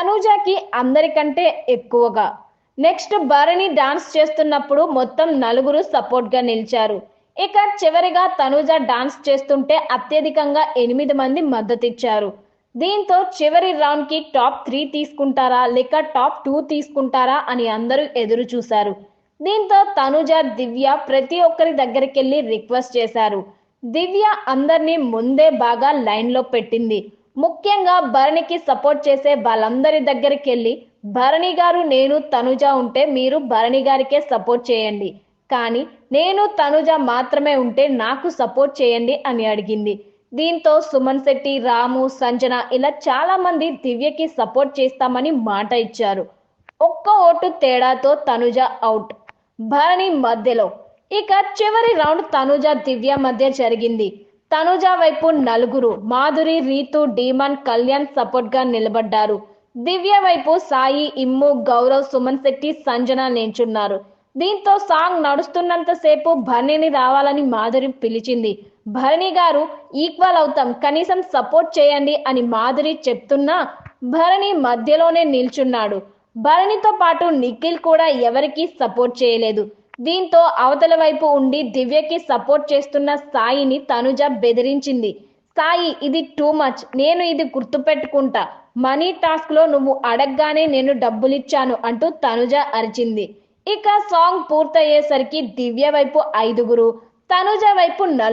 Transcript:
తనూజాకి అందరికంటే ఎక్కువగా. Next Bharani dance చేస్తున్నప్పుడు మొత్తం నలుగురు సపోర్ట్గా నిలిచారు. ఇక చివరిగా తనూజ డాన్స్ చేస్తుంటే అత్యధికంగా ఎనిమిది మంది మద్దతిచ్చారు దీంతో చివరి రౌండ్కి టాప్ త్రీ తీసుకుంటారా లేక టాప్ టూ తీసుకుంటారా అని అందరూ ఎదురు చూశారు. దీంతో తనుజ దివ్య ప్రతి ఒక్కరి దగ్గరికి వెళ్ళి రిక్వెస్ట్ చేశారు. దివ్య అందరినీ ముందే బాగా లైన్లో పెట్టింది. ముఖ్యంగా భరణికి సపోర్ట్ చేసే వాళ్ళందరి దగ్గరికి వెళ్ళి భరణి గారు నేను తనుజ ఉంటే మీరు భరణి గారికే సపోర్ట్ చేయండి. కానీ నేను తనుజ మాత్రమే ఉంటే నాకు సపోర్ట్ చేయండి అని అడిగింది. దీంతో సుమన్ శెట్టి రాము సంజన ఇలా చాలా మంది దివ్యకి సపోర్ట్ చేస్తామని మాట ఇచ్చారు. ఒక్క ఓటు తేడాతో తనుజ అవుట్. భరణి మధ్యలో. ఇక చివరి రౌండ్ తనుజ దివ్య మధ్య జరిగింది. తనుజ వైపు నలుగురు మాధురి రీతు డీమన్ కళ్యాణ్ సపోర్ట్గా నిలబడ్డారు. దివ్య వైపు సాయి ఇమ్ము గౌరవ్ సుమన్ శెట్టి సంజన నించున్నారు దీంతో సాంగ్ నడుస్తున్నంత సేపు భరణిని రావాలని మాధురి పిలిచింది. భరణి గారు ఈక్వల్ అవుతాం కనీసం సపోర్ట్ చేయండి అని మాధురి చెప్తున్నా భరణి మధ్యలోనే నిల్చున్నాడు. భరణితో పాటు నిఖిల్ కూడా ఎవరికీ సపోర్ట్ చేయలేదు. దీంతో అవతల వైపు ఉండి దివ్యకి సపోర్ట్ చేస్తున్న సాయిని తనుజ బెదిరించింది. సాయి ఇది టూ మచ్. నేను ఇది గుర్తుపెట్టుకుంటా. మనీ టాస్క్లో నువ్వు అడగగానే నేను డబ్బులిచ్చాను అంటూ తనుజ అరిచింది. ఇక సాంగ్ పూర్తయ్యేసరికి దివ్య వైపు ఐదుగురు తనుజ వైపు నలుగురు.